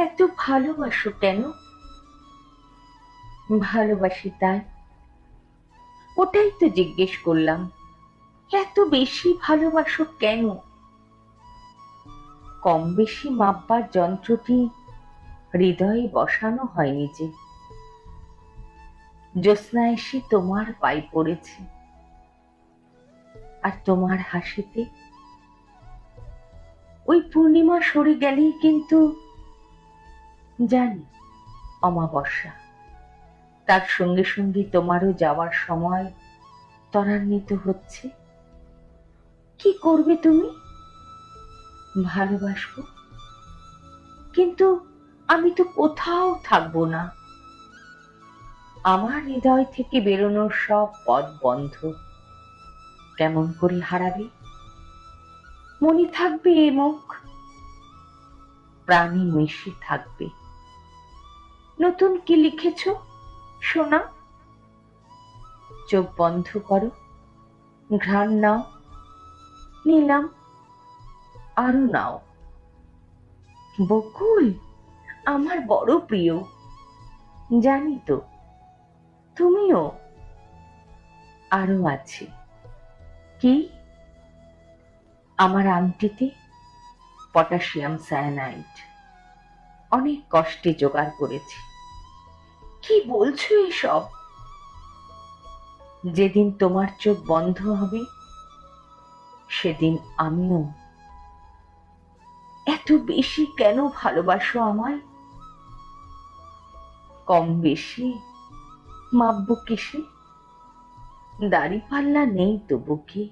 এত ভালোবাসো কেন? ভালোবাসি তাই। ওটাই তো জিজ্ঞেস করলাম, এত বেশি ভালোবাসো কেন? কম বেশি মাপবার যন্ত্রটি হৃদয়ে বসানো হয়নি যে। জ্যোৎস্না এসে তোমার পায়ে পড়েছে। আর তোমার হাসিতে ওই পূর্ণিমা সরে গেলেই কিন্তু জানি, অমাবস্যা। তার সঙ্গে সঙ্গে তোমারও যাওয়ার সময় ত্বরান্বিত হচ্ছে। কি করবে তুমি? ভালোবাসবো। কিন্তু আমি তো কোথাও থাকব না। আমার হৃদয় থেকে বেরোনোর সব পথ বন্ধ। কেমন করে হারাবে? মনে থাকবে এ মুখ। প্রাণী মিশে থাকবে। নতুন কি লিখেছ শোনা চোখ বন্ধ করো, ঘ্রাণ নাও, নিলাম, আরও নাও। বকুল, আমার বড় প্রিয়, জানি তো, তুমিও আরও আছে। কি? আমার আংটিতে পটাশিয়াম সায়ানাইড। অনেক কষ্টে জোগাড় করেছি। কি বলছো এসব যেদিন তোমার চোখ বন্ধ হবে, সেদিন আমিও। এত বেশি কেন ভালোবাসো আমায়? কম বেশি মাপবো কিসে? দাড়ি পাল্লা নেই তো বুকে